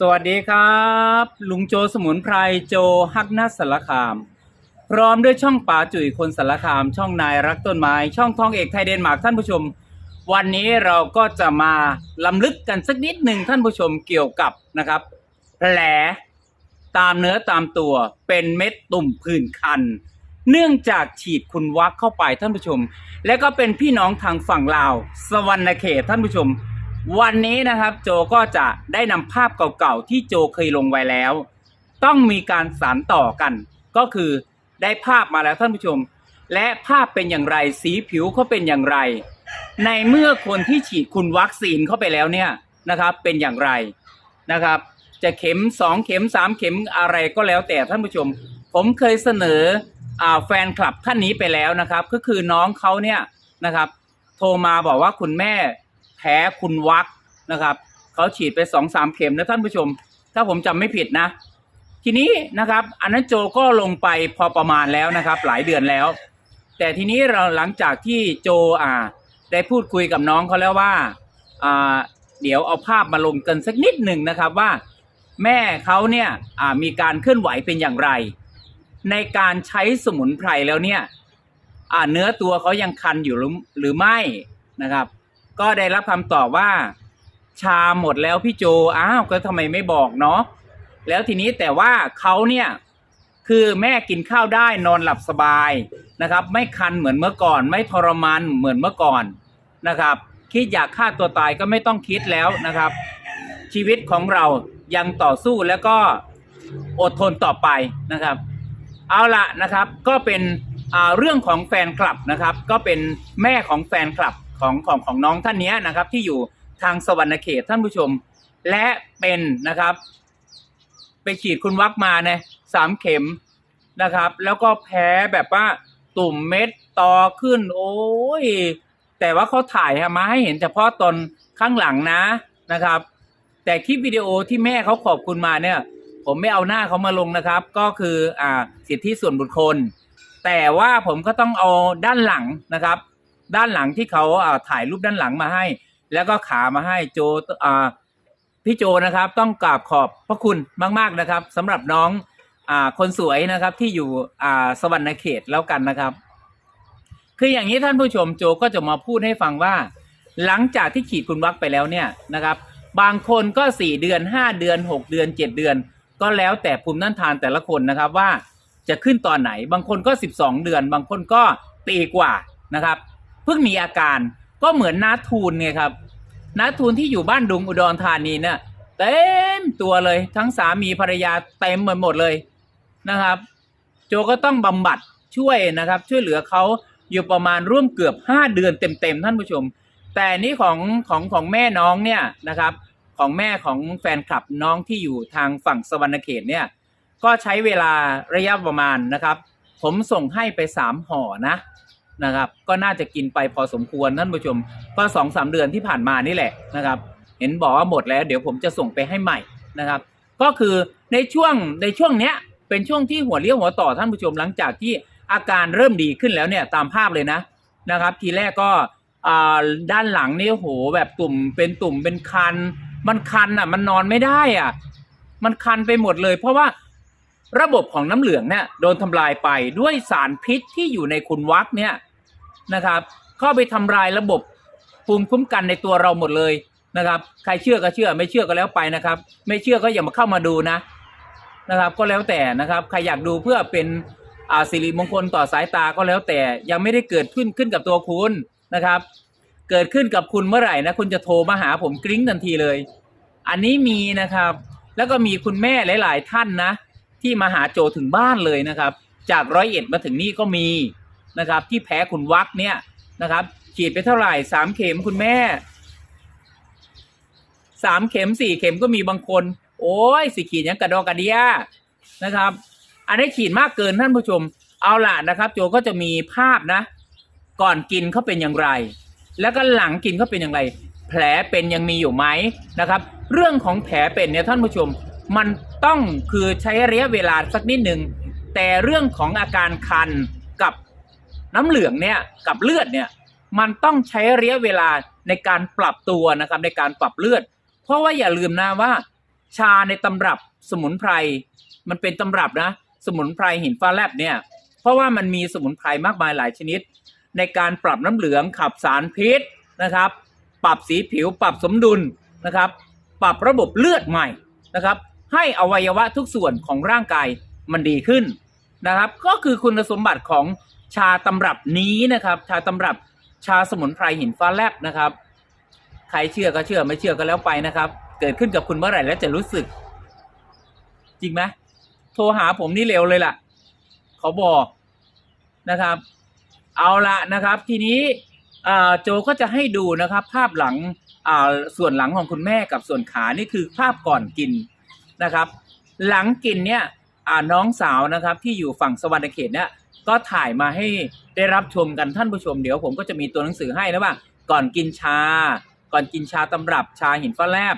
สวัสดีครับ ลุงโจสมุนไพรโจฮักนัสสารคาม พร้อมด้วยช่องป่าจุ๋ยคนสารคาม ช่องนายรักต้นไม้ ช่องทองเอกไทยเดนมาร์กท่านผู้ชม วันนี้เราก็จะมาลำลึกกันสักนิดหนึ่งท่านผู้ชมเกี่ยวกับนะครับ แผลตามเนื้อตามตัวเป็นเม็ดตุ่มผื่นคัน เนื่องจากฉีดคุณวักเข้าไปท่านผู้ชม และก็เป็นพี่น้องทางฝั่งลาวสวรรณเขตท่านผู้ชม วันนี้นะครับโจก็จะได้นำภาพเก่าๆที่โจเคยลงไว้แล้ว ต้องมีการสานต่อกัน ก็คือได้ภาพมาแล้วท่านผู้ชม และภาพเป็นอย่างไรสีผิวเขาเป็นอย่างไร ในเมื่อคนที่ฉีดคุณวัคซีนเข้าไปแล้วเนี่ยนะครับเป็นอย่างไรนะครับ จะเข็มสองเข็มสามเข็มอะไรก็แล้วแต่ท่านผู้ชม ผมเคยเสนออ่าแฟนคลับท่านนี้ไปแล้วนะครับ ก็คือน้องเขาเนี่ยนะครับ โทรมาบอกว่าคุณแม่ แพ้คุณวักนะครับ เขาฉีดไปสองสามเข็มนะท่านผู้ชม ถ้าผมจำไม่ผิดนะ ทีนี้นะครับ อันนั้นโจก็ลงไปพอประมาณแล้วนะครับ หลายเดือนแล้ว แต่ทีนี้เราหลังจากที่โจอ่า ได้พูดคุยกับน้องเขาแล้วว่าอ่าเดี๋ยวเอาภาพมาลงกันสักนิดหนึ่งนะครับว่า แม่เขาเนี่ยอ่ามีการเคลื่อนไหวเป็นอย่างไร ในการใช้สมุนไพรแล้วเนี่ยอ่าเนื้อตัวเขายังคันอยู่หรือหรือไม่นะครับ ก็ได้รับคำตอบว่า ชาหมดแล้วพี่โจอ้าวก็ทำไมไม่บอกเนาะแล้วทีนี้แต่ว่าเขาเนี่ยคือแม่กินข้าวได้นอนหลับสบายนะครับ ไม่คันเหมือนเมื่อก่อน ไม่ทรมานเหมือนเมื่อก่อนนะครับ คิดอยากฆ่าตัวตายก็ไม่ต้องคิดแล้วนะครับ ชีวิตของเรายังต่อสู้แล้วก็อดทนต่อไปนะครับ เอาละนะครับก็เป็นเรื่องของแฟนคลับนะครับ ก็เป็นแม่ของแฟนคลับ ของของของน้องท่านนี้นะครับ ที่อยู่ทางสวรรณเขตท่านผู้ชม และเป็นนะครับ ไปฉีดคุณวักมาเนี่ยสามเข็มนะครับ แล้วก็แพ้แบบว่าตุ่มเม็ดต่อขึ้น โอ้ย แต่ว่าเขาถ่ายมาให้เห็นเฉพาะตอนข้างหลังนะนะครับ แต่คลิปวิดีโอที่แม่เขาขอบคุณมาเนี่ย ผมไม่เอาหน้าเขามาลงนะครับ ก็คืออ่าสิทธิส่วนบุคคล แต่ว่าผมก็ต้องเอาด้านหลังนะครับ ด้านหลังที่เขาถ่ายรูปด้านหลังมาให้ แล้วก็ขามาให้โจพี่โจนะครับต้องกราบขอบพระคุณมาก ๆนะครับสำหรับน้องอคนสวยนะครับที่อยู่สวรรณเขตแล้วกันนะครับ คืออย่างนี้ท่านผู้ชมโจก็จะมาพูดให้ฟังว่า หลังจากที่ฉีดคุณวัคไปแล้วเนี่ยนะครับ บางคนก็สี่เดือนห้าเดือนหกเดือนเจ็ดเดือน ก็แล้วแต่ภูมิต้านทานแต่ละคนนะครับว่าจะขึ้นตอนไหน บางคนก็สิบสองเดือน บางคนก็ปีกว่านะครับ เพิ่งมีอาการก็เหมือนนาทูนไงครับนาทูนที่อยู่บ้านดุงอุดรธานีเนี่ยเต็มตัวเลยทั้งสามีภรรยาเต็มหมดหมดเลยนะครับ โจก็ต้องบำบัดช่วยนะครับ ช่วยเหลือเขาอยู่ประมาณร่วมเกือบห้าเดือนเต็มๆท่านผู้ชม แต่นี่ของของของแม่น้องเนี่ยนะครับ ของแม่ของแฟนคลับน้องที่อยู่ทางฝั่งสวรรณเขตเนี่ยก็ใช้เวลาระยะประมาณนะครับ ผมส่งให้ไปสามห่อนะ นะครับ ก็น่าจะกินไปพอสมควรท่านผู้ชมก็สองสามเดือนที่ผ่านมานี่แหละนะครับ เห็นบอกว่าหมดแล้ว เดี๋ยวผมจะส่งไปให้ใหม่นะครับ ก็คือในช่วงในช่วงเนี้ยเป็นช่วงที่หัวเลี้ยวหัวต่อท่านผู้ชมหลังจากที่อาการเริ่มดีขึ้นแล้วเนี่ยตามภาพเลยนะนะครับ ทีแรกก็อ่าด้านหลังนี่โหแบบตุ่มเป็นตุ่มเป็นคัน มันคันอะ มันนอนไม่ได้อะ มันคันไปหมดเลย เพราะว่าระบบของน้ำเหลืองเนี่ยโดนทำลายไปด้วยสารพิษที่อยู่ในคุณวักเนี่ย นะครับ เข้าไปทำลายระบบภูมิคุ้มกันในตัวเราหมดเลยนะครับ ใครเชื่อก็เชื่อไม่เชื่อก็แล้วไปนะครับ ไม่เชื่อก็อย่ามาเข้ามาดูนะนะครับ ก็แล้วแต่นะครับ ใครอยากดูเพื่อเป็นอ่าสิริมงคลต่อสายตาก็แล้วแต่ยังไม่ได้เกิดขึ้นขึ้นกับตัวคุณนะครับ เกิดขึ้นกับคุณเมื่อไหร่นะคุณจะโทรมาหาผมกริ้งทันทีเลย อันนี้มีนะครับ แล้วก็มีคุณแม่หลาย ๆ ท่านนะ ที่มาหาโจถึงบ้านเลยนะครับ จากร้อยเอ็ดมาถึงนี่ก็มี นะครับ ที่แพ้คุณวักเนี่ยนะครับ ฉีดไปเท่าไหร่สามเข็มคุณแม่สามเข็มสี่เข็มก็มีบางคน โอ้ยสิขีดยังกระดอกกระเดียนะครับ อันนี้ฉีดมากเกินท่านผู้ชม เอาล่ะนะครับ โจก็จะมีภาพนะ ก่อนกินเขาเป็นอย่างไร แล้วก็หลังกินเขาเป็นอย่างไร แผลเป็นยังมีอยู่ไหมนะครับ เรื่องของแผลเป็นเนี่ยท่านผู้ชม มันต้องคือใช้ระยะเวลาสักนิดหนึ่งแต่เรื่องของอาการคัน น้ำเหลืองเนี่ยกับเลือดเนี่ยมันต้องใช้ระยะเวลาในการปรับตัวนะครับในการปรับเลือด เพราะว่าอย่าลืมนะว่า ชาในตำรับสมุนไพร มันเป็นตำรับนะ สมุนไพรหินฟ้าแลบเนี่ย เพราะว่ามันมีสมุนไพรมากมายหลายชนิด ในการปรับน้ำเหลืองขับสารพิษนะครับ ปรับสีผิวปรับสมดุลนะครับ ปรับระบบเลือดใหม่นะครับ ให้อวัยวะทุกส่วนของร่างกายมันดีขึ้นนะครับ ก็คือคุณสมบัติของ ชาตำรับนี้นะครับ ชาตำรับชาสมุนไพรหินฟ้าแลบนะครับ ใครเชื่อก็เชื่อไม่เชื่อก็แล้วไปนะครับ เกิดขึ้นกับคุณเมื่อไหร่แล้วจะรู้สึก จริงไหมโทรหาผมนี่เร็วเลยล่ะเขาบอกนะครับ เอาละนะครับ ทีนี้โจก็จะให้ดูนะครับ ภาพหลังส่วนหลังของคุณแม่กับส่วนขานี่คือภาพก่อนกินนะครับ หลังกินเนี่ยน้องสาวนะครับ ที่อยู่ฝั่งสวรรณเขตเนี่ย ก็ถ่ายมาให้ได้รับชมกันท่านผู้ชมเดี๋ยวผมก็จะมีตัวหนังสือให้นะว่า ก่อนกินชา ก่อนกินชาตำรับชาหินฟ้าแลบ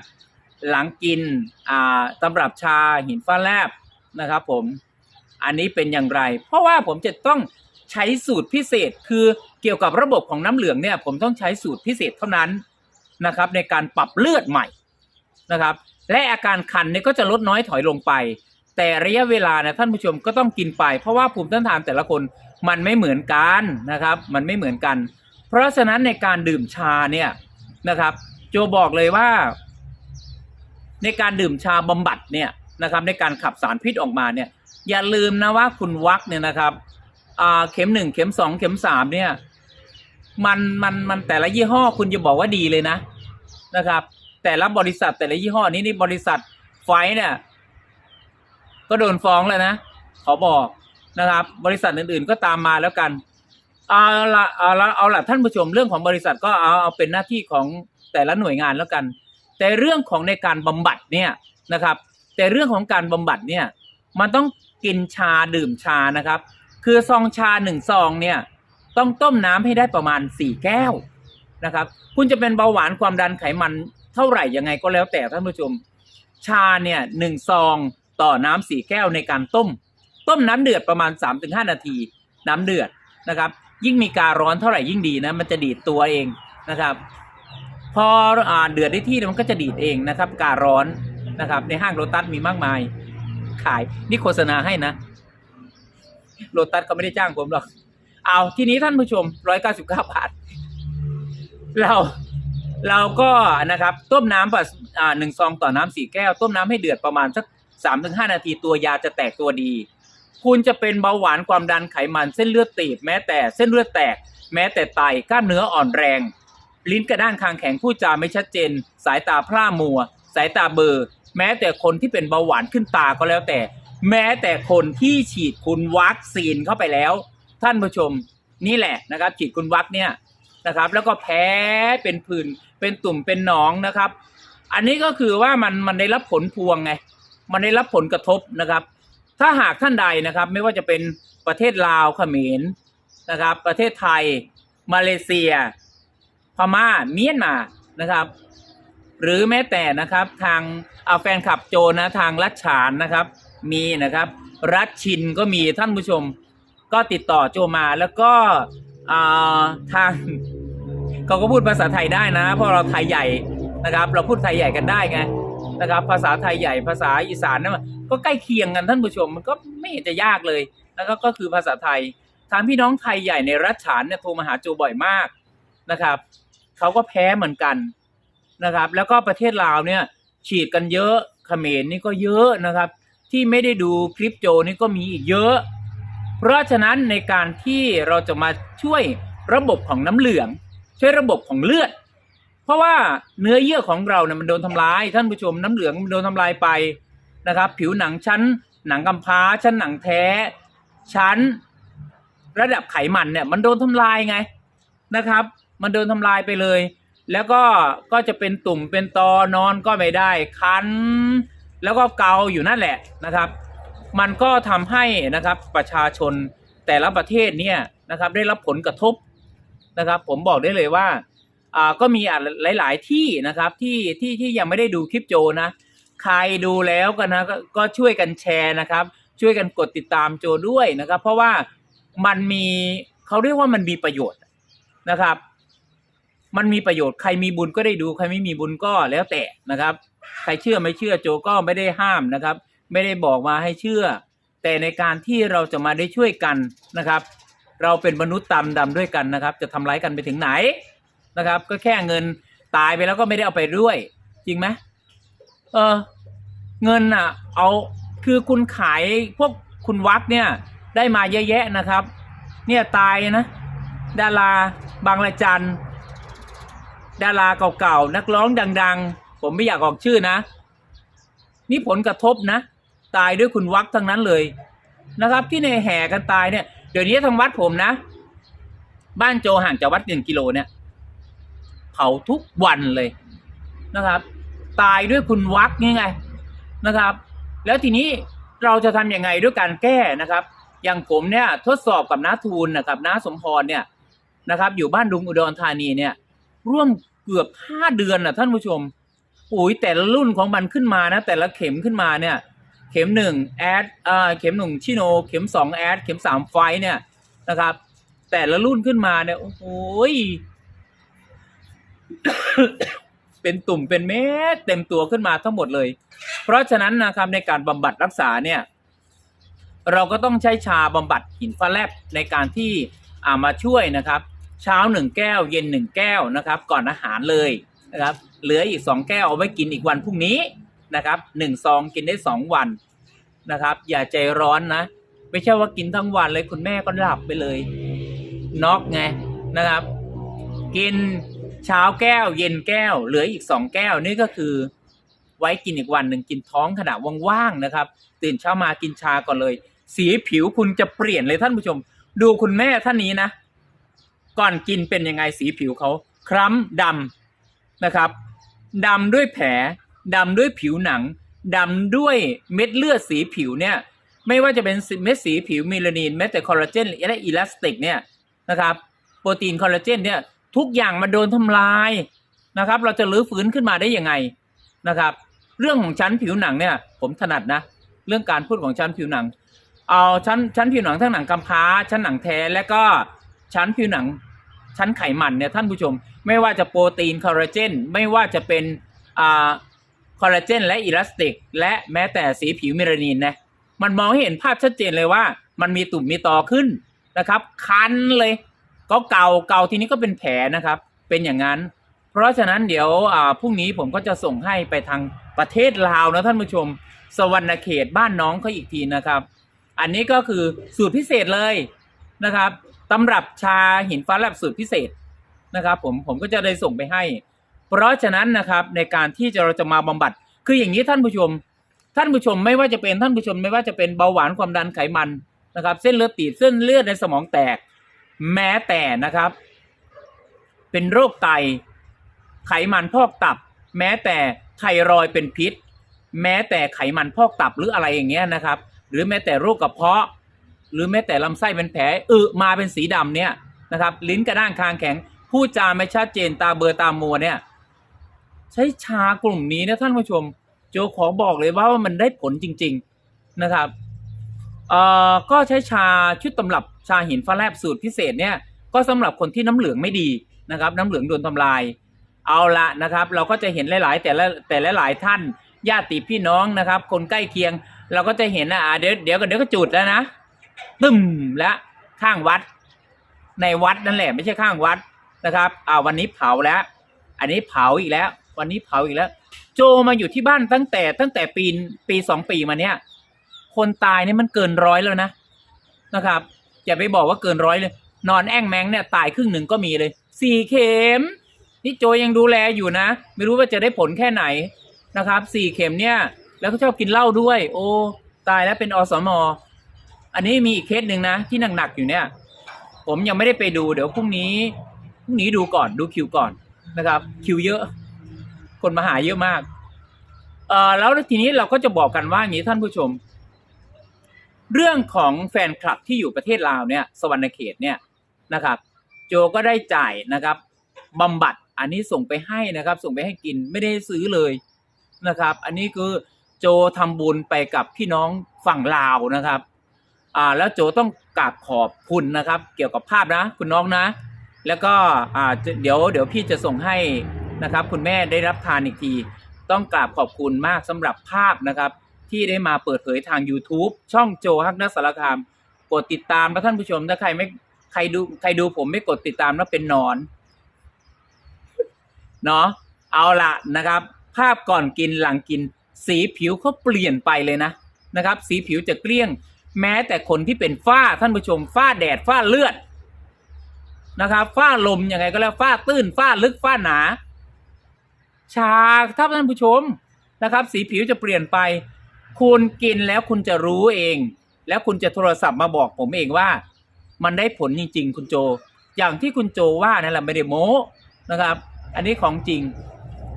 หลังกินอ่าตำรับชาหินฟ้าแลบนะครับ ผมอันนี้เป็นอย่างไร เพราะว่าผมจะต้องใช้สูตรพิเศษคือเกี่ยวกับระบบของน้ำเหลืองเนี่ย ผมต้องใช้สูตรพิเศษเท่านั้นนะครับ ในการปรับเลือดใหม่นะครับ และอาการคันเนี่ยก็จะลดน้อยถอยลงไป แต่ระยะเวลาเนี่ยท่านผู้ชมก็ต้องกินไป เพราะว่าภูมิต้านทานแต่ละคนมันไม่เหมือนกันนะครับ มันไม่เหมือนกัน เพราะฉะนั้นในการดื่มชาเนี่ยนะครับ โจบอกเลยว่า ในการดื่มชาบำบัดเนี่ยนะครับ ในการขับสารพิษออกมาเนี่ย อย่าลืมนะว่าคุณวักเนี่ยนะครับอ่าเข็มหนึ่งเข็มสองเข็มสามเนี่ย มันมันมันแต่ละยี่ห้อคุณจะบอกว่าดีเลยนะนะครับ แต่ละบริษัทแต่ละยี่ห้อนี้นี่บริษัทไฟเนี่ย ก็โดนฟ้องแล้วนะขอบอกนะครับ บริษัทอื่นๆก็ตามมาแล้วกันเอาละเอาละเอาละท่านผู้ชมเรื่องของบริษัทก็เอาเอาเป็นหน้าที่ของแต่ละหน่วยงานแล้วกัน แต่เรื่องของในการบำบัดเนี่ยนะครับ แต่เรื่องของการบำบัดเนี่ยมันต้องกินชาดื่มชานะครับ คือซองชาหนึ่งซองเนี่ยต้องต้มน้ำให้ได้ประมาณสี่แก้วนะครับ คุณจะเป็นเบาหวานความดันไขมันเท่าไหร่ยังไงก็แล้วแต่ท่านผู้ชม ชาเนี่ยหนึ่งซอง ต่อน้ำสี่แก้วในการต้ม ต้มน้ำเดือดประมาณ3าถึงหนาที น้ำเดือดนะครับ ยิ่งมีการร้อนเท่าไหร่ยิ่งดีนะมันจะดีดตัวเองนะครับ พออ่าเดือดได้ที่มันก็จะดีดเองนะครับ การร้อนนะครับ ในห้างโรตัสมีมากมาย ขายนี่โฆษณาให้นะโรตัสเขาไม่ได้จ้างผมหรอกเอาทีนี้ท่านผู้ชมร้อยเก้าสิบเก้าบาท เราเราก็นะครับ ต้มน้ำแบบหนึ่งซองต่อน้ำสี่แก้ว ต้มน้ำให้เดือดประมาณสัก สามถึงห้านาทีตัวยาจะแตกตัวดี คุณจะเป็นเบาหวานความดันไขมันเส้นเลือดตีบแม้แต่เส้นเลือดแตก แม้แต่ไตกล้ามเนื้ออ่อนแรง ลิ้นกระด้างคางแข็งพูดจาไม่ชัดเจน สายตาพร่ามัว สายตาเบลอแม้แต่คนที่เป็นเบาหวานขึ้นตาก็แล้วแต่ แม้แต่คนที่ฉีดคุณวัคซีนเข้าไปแล้ว ท่านผู้ชมนี่แหละนะครับ ฉีดคุณวัคเนี่ยนะครับ แล้วก็แพ้เป็นผื่นเป็นตุ่มเป็นหนองนะครับ อันนี้ก็คือว่ามันมันได้รับผลพวงไง มันได้รับผลกระทบนะครับ ถ้าหากท่านใดนะครับ ไม่ว่าจะเป็นประเทศลาวเขมรนะครับ ประเทศไทย มาเลเซีย พม่าเมียนมานะครับ หรือแม้แต่นะครับทางเอาแฟนคลับโจนะทางรัชฉานนะครับ มีนะครับ รัชชินก็มีท่านผู้ชมก็ติดต่อโจมาแล้วก็อ่าทางเขาก็พูดภาษาไทยได้นะ เพราะเราไทยใหญ่นะครับ เราพูดไทยใหญ่กันได้ไง นะครับ ภาษาไทยใหญ่ภาษาอีสานนะก็ใกล้เคียงกันท่านผู้ชม มันก็ไม่เห็นจะยากเลยแล้วก็ก็คือภาษาไทยทางพี่น้องไทยใหญ่ในรัชฉานเนี่ยโทรมาหาโจบ่อยมากนะครับเขาก็แพ้เหมือนกันนะครับ แล้วก็ประเทศลาวเนี่ย ฉีดกันเยอะเขมรนี่ก็เยอะนะครับ ที่ไม่ได้ดูคลิปโจนี่ก็มีอีกเยอะ เพราะฉะนั้นในการที่เราจะมาช่วยระบบของน้ำเหลือง ช่วยระบบของเลือด เพราะว่าเนื้อเยื่อของเราเนี่ยมันโดนทำลาย ท่านผู้ชมน้ำเหลืองมันโดนทำลายไปนะครับ ผิวหนังชั้น หนังกำพร้าชั้นหนังแท้ ชั้น ระดับไขมันเนี่ย มันโดนทำลายไงนะครับ มันโดนทำลายไปเลย แล้วก็ก็จะเป็นตุ่มเป็นตอนอนก็ไม่ได้ คันแล้วก็เกาอยู่นั่นแหละนะครับ มันก็ทำให้นะครับประชาชนแต่ละประเทศเนี่ยนะครับได้รับผลกระทบนะครับ ผมบอกได้เลยว่า อ่าก็มีอะหลาย ๆ ที่นะครับที่ที่ที่ยังไม่ได้ดูคลิปโจนะ ใครดูแล้วกันนะก็ก็ช่วยกันแชร์นะครับ ช่วยกันกดติดตามโจด้วยนะครับ เพราะว่ามันมีเขาเรียกว่ามันมีประโยชน์นะครับ มันมีประโยชน์ใครมีบุญก็ได้ดูใครไม่มีบุญก็แล้วแต่นะครับ ใครเชื่อไม่เชื่อโจก็ไม่ได้ห้ามนะครับ ไม่ได้บอกมาให้เชื่อ แต่ในการที่เราจะมาได้ช่วยกันนะครับ เราเป็นมนุษย์ตามดำด้วยกันนะครับ จะทำร้ายกันไปถึงไหน นะครับ ก็แค่เงินตายไปแล้วก็ไม่ได้เอาไปด้วย จริงไหมเออ เงินอะ เอาคือคุณขายพวกคุณวัดเนี่ย ได้มาเยอะแยะนะครับ เนี่ยตายนะ ดาราบางระจันดาราเก่าๆนักร้องดัง ๆ ผมไม่อยากออกชื่อนะ นี่ผลกระทบนะ ตายด้วยคุณวักทั้งนั้นเลยนะครับ ที่ในแห่กันตายเนี่ยเดี๋ยวนี้ทางวัดผมนะ บ้านโจห่างจากวัดหนึ่งกิโลเนี่ย ผาทุกวันเลยนะครับ ตายด้วยคุณวักนี่ไงนะครับ แล้วทีนี้เราจะทำยังไงด้วยการแก้นะครับ อย่างผมเนี่ยทดสอบกับน้าทูลนะครับน้าสมพรเนี่ยนะครับ อยู่บ้านดุงอุดรธานีเนี่ย ร่วมเกือบห้าเดือนนะท่านผู้ชมโอ้ยแต่ละรุ่นของมันขึ้นมานะ แต่ละเข็มขึ้นมาเนี่ย เข็มหนึ่งแอดเอ่อเข็มหนึ่งชิโน เข็มสองแอดเข็มสามไฟเนี่ยนะครับ แต่ละรุ่นขึ้นมาเนี่ยโอ้โหย เป็นตุ่มเป็นเม็ดเต็มตัวขึ้นมาทั้งหมดเลย เพราะฉะนั้นนะครับในการบำบัดรักษาเนี่ย เราก็ต้องใช้ชาบำบัดหินฟ้าแลบในการที่อ่ามาช่วยนะครับ เช้าหนึ่งแก้ว เย็นหนึ่งแก้วนะครับ ก่อนอาหารเลยนะครับ เหลืออีกสองแก้วเอาไว้กินอีกวันพรุ่งนี้นะครับหนึ่งซองกินได้สองวันนะครับ อย่าใจร้อนนะไม่ใช่ว่ากินทั้งวันเลยคุณแม่ก็หลับไปเลยน็อกไงนะครับ กิน เช้าแก้ว เย็นแก้ว เหลืออีกสองแก้วนี่ก็คือ ไว้กินอีกวันหนึ่งกินท้องขณะว่างๆนะครับ ตื่นเช้ามากินชาก่อนเลย สีผิวคุณจะเปลี่ยนเลยท่านผู้ชม ดูคุณแม่ท่านนี้นะ ก่อนกินเป็นยังไงสีผิวเขาคล้ำดำนะครับดำด้วยแผลดำด้วยผิวหนังดำด้วยเม็ดเลือดสีผิวเนี่ย ไม่ว่าจะเป็นเม็ดสีผิวเมลานินแม้แต่คอลลาเจนและอิลาสติกเนี่ยนะครับ โปรตีนคอลลาเจนเนี่ย ทุกอย่างมาโดนทำลายนะครับ เราจะรื้อฟื้นขึ้นมาได้ยังไงนะครับ เรื่องของชั้นผิวหนังเนี่ย ผมถนัดนะ เรื่องการพูดของชั้นผิวหนัง เอาชั้นชั้นผิวหนังทั้งหนังกำพร้าชั้นหนังแท้และก็ชั้นผิวหนัง ชั้นไขมันเนี่ยท่านผู้ชม ไม่ว่าจะโปรตีนคอลลาเจนไม่ว่าจะเป็นอ่าคอลลาเจนและอิลาสติก และแม้แต่สีผิวเมลานินนะมันมองให้เห็นภาพชัดเจนเลยว่า มันมีตุ่มมีตอขึ้นนะครับ คันเลย ก็เกาเกาทีนี้ก็เป็นแผลนะครับ เป็นอย่างนั้น เพราะฉะนั้นเดี๋ยวพรุ่งนี้ผมก็จะส่งให้ไปทางประเทศลาวนะท่านผู้ชม สวรรณเขตบ้านน้องเขาอีกทีนะครับ อันนี้ก็คือสูตรพิเศษเลยนะครับตำรับชาหินฟ้าแลบสูตรพิเศษนะครับ ผมผมก็จะได้ส่งไปให้ เพราะฉะนั้นนะครับในการที่เราจะมาบำบัด คืออย่างนี้ท่านผู้ชม ท่านผู้ชมไม่ว่าจะเป็นท่านผู้ชมไม่ว่าจะเป็นเบาหวานความดันไขมันนะครับ เส้นเลือดตีบเส้นเลือดในสมองแตก แม้แต่นะครับ เป็นโรคไต ไขมันพอกตับ แม้แต่ไทรอยเป็นพิษ แม้แต่ไขมันพอกตับหรืออะไรอย่างเงี้ยนะครับ หรือแม้แต่โรคกระเพาะ หรือแม้แต่ลำไส้เป็นแผลอึมาเป็นสีดำเนี่ยนะครับ ลิ้นกระด้างคางแข็งพูดจาไม่ชัดเจนตาเบลอตามัวเนี่ย ใช้ชากลุ่มนี้นะท่านผู้ชม โจขอบอกเลยว่ามันได้ผลจริง ๆนะครับเอ่อก็ใช้ชาชุดตำรับ ชาหินฟ้าแลบสูตรพิเศษเนี่ยก็สำหรับคนที่น้ำเหลืองไม่ดีนะครับ น้ำเหลืองโดนทำลาย เอาละนะครับ เราก็จะเห็นหลาย ๆ แต่ละแต่ละหลายท่านญาติพี่น้องนะครับ คนใกล้เคียง เราก็จะเห็นนะอ่าเดี๋ยวเดี๋ยวก็เดี๋ยวก็จุดแล้วนะตึมแล้วข้างวัด ในวัดนั่นแหละ ไม่ใช่ข้างวัดนะครับอ่าวันนี้เผาแล้ว อันนี้เผาอีกแล้ว วันนี้เผาอีกแล้ว โจมาอยู่ที่บ้านตั้งแต่ตั้งแต่ปีปีสองปีมาเนี้ยคนตายเนี่ยมันเกินร้อยแล้วนะนะครับ อย่าไปบอกว่าเกินร้อยเลย นอนแอ่งแมงเนี่ยตายครึ่งหนึ่งก็มีเลยสี่เข็มนี่โจยังดูแลอยู่นะ ไม่รู้ว่าจะได้ผลแค่ไหนนะครับสี่เข็มเนี่ย แล้วก็ชอบกินเหล้าด้วย โอ้ตายแล้วเป็นอสมออันนี้มีอีกเคสหนึ่งนะ ที่หนักๆอยู่เนี่ย ผมยังไม่ได้ไปดูเดี๋ยวพรุ่งนี้พรุ่งนี้ดูก่อนดูคิวก่อนนะครับ คิวเยอะ คนมาหาเยอะมากเออแล้วทีนี้เราก็จะบอกกันว่าอย่างนี้ท่านผู้ชม เรื่องของแฟนคลับที่อยู่ประเทศลาวเนี่ยสวรรณเขตเนี่ยนะครับ โจก็ได้จ่ายนะครับบำบัดอันนี้ส่งไปให้นะครับ ส่งไปให้กินไม่ได้ซื้อเลยนะครับ อันนี้คือโจทำบุญไปกับพี่น้องฝั่งลาวนะครับอ่าแล้วโจต้องกราบขอบคุณนะครับ เกี่ยวกับภาพนะ คุณน้องนะ แล้วก็อ่าเดี๋ยวเดี๋ยวพี่จะส่งให้นะครับ คุณแม่ได้รับทานอีกที ต้องกราบขอบคุณมากสำหรับภาพนะครับ ที่ได้มาเปิดเผยทาง YouTube ช่องโจฮักนัสสารคาม กดติดตามนะท่านผู้ชมถ้าใครไม่ใครดูใครดูผมไม่กดติดตามแล้วเป็นนอนเนาะเอาละนะครับ ภาพก่อนกินหลังกิน สีผิวเขาเปลี่ยนไปเลยนะนะครับ สีผิวจะเกลี้ยง แม้แต่คนที่เป็นฝ้าท่านผู้ชม ฝ้าแดดฝ้าเลือดนะครับฝ้าลมยังไงก็แล้วฝ้าตื้นฝ้าลึกฝ้าหนา ชาถ้าท่านผู้ชมนะครับ สีผิวจะเปลี่ยนไป คุณกินแล้วคุณจะรู้เอง แล้วคุณจะโทรศัพท์มาบอกผมเองว่า มันได้ผลจริง ๆ คุณโจ อย่างที่คุณโจว่านั่นแหละไม่ได้โม้นะครับ อันนี้ของจริง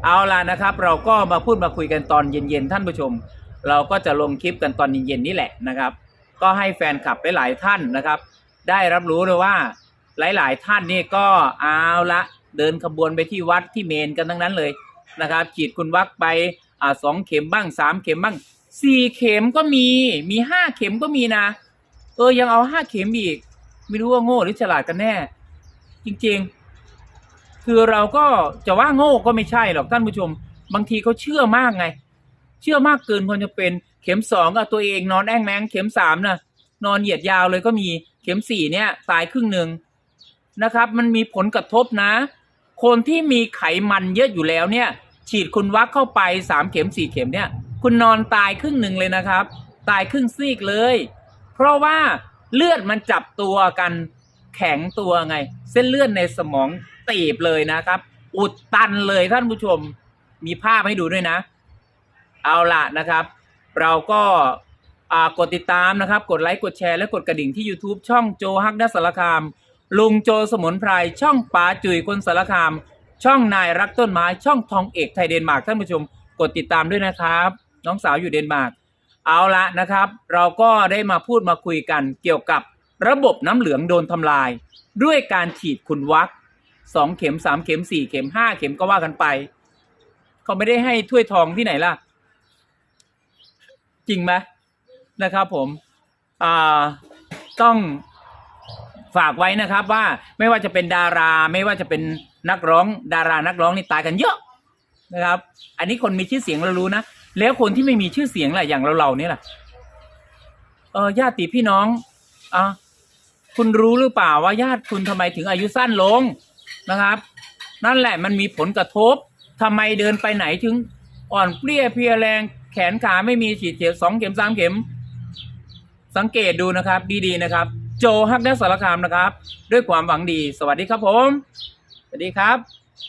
เอาล่ะนะครับ เราก็มาพูดมาคุยกันตอนเย็นๆท่านผู้ชม เราก็จะลงคลิปกันตอนเย็นๆนี่แหละนะครับ ก็ให้แฟนคลับหลายๆท่านนะครับ ได้รับรู้เลยว่าหลายๆ ท่านนี่ก็เอาละเดินขบวนไปที่วัดที่เมนกันทั้งนั้นเลยนะครับ ฉีดคุณวักไปอ่าสองเข็มบ้างสามเข็มบ้าง สี่เข็มก็มี มีห้าเข็มก็มีนะ เออ ยังเอาห้าเข็มอีก ไม่รู้ว่าโง่หรือฉลาดกันแน่ จริงๆ คือเราก็จะว่าโง่ก็ไม่ใช่หรอกท่านผู้ชม บางทีเขาเชื่อมากไง เชื่อมากเกินควรจะเป็น เข็มสองอะตัวเองนอนแองแมง เข็มสามนะนอนเหยียดยาวเลยก็มี เข็มสี่เนี่ย ตายครึ่งหนึ่งนะครับ มันมีผลกระทบนะ คนที่มีไขมันเยอะอยู่แล้วเนี่ย ฉีดคุณวักเข้าไปสามเข็มสี่เข็มเนี่ย คุณนอนตายครึ่งหนึ่งเลยนะครับ ตายครึ่งซีกเลย เพราะว่าเลือดมันจับตัวกันแข็งตัวไง เส้นเลือดในสมองตีบเลยนะครับ อุดตันเลยท่านผู้ชมมีภาพให้ดูด้วยนะ เอาล่ะนะครับ เราก็กดติดตามนะครับ กดไลค์กดแชร์และกดกระดิ่งที่ YouTube ช่องโจฮักดัสสารคาม ลุงโจสมุนไพรช่องป๋าจุ๋ยคนสารคาม ช่องนายรักต้นไม้ ช่องทองเอกไทยเดนมาร์กท่านผู้ชม กดติดตามด้วยนะครับ น้องสาวอยู่เดนมาร์กเอาละนะครับ เราก็ได้มาพูดมาคุยกันเกี่ยวกับระบบน้ำเหลืองโดนทำลาย ด้วยการฉีดคุณวักสองเข็มสามเข็มสี่เข็มห้าเข็มก็ว่ากันไป เขาไม่ได้ให้ถ้วยทองที่ไหนล่ะ จริงไหมนะครับผมอ่าต้องฝากไว้นะครับว่าไม่ว่าจะเป็นดารา ไม่ว่าจะเป็นนักร้อง ดารานักร้องนี่ตายกันเยอะนะครับ อันนี้คนมีชื่อเสียงเรารู้นะ แล้วคนที่ไม่มีชื่อเสียงล่ะอย่างเราเราเนี่ยล่ะเออญาติพี่น้องอะคุณรู้หรือเปล่าว่าญาติคุณทำไมถึงอายุสั้นลงนะครับ นั่นแหละมันมีผลกระทบทำไมเดินไปไหนถึง อ่อนเปรี้ยเพลียแรง แขนขาไม่มีฉีดเข็มสองเข็มสามเข็ม สังเกตดูนะครับ ดีๆนะครับ โจฮักนัสสารคามนะครับ ด้วยความหวังดี สวัสดีครับผม สวัสดีครับ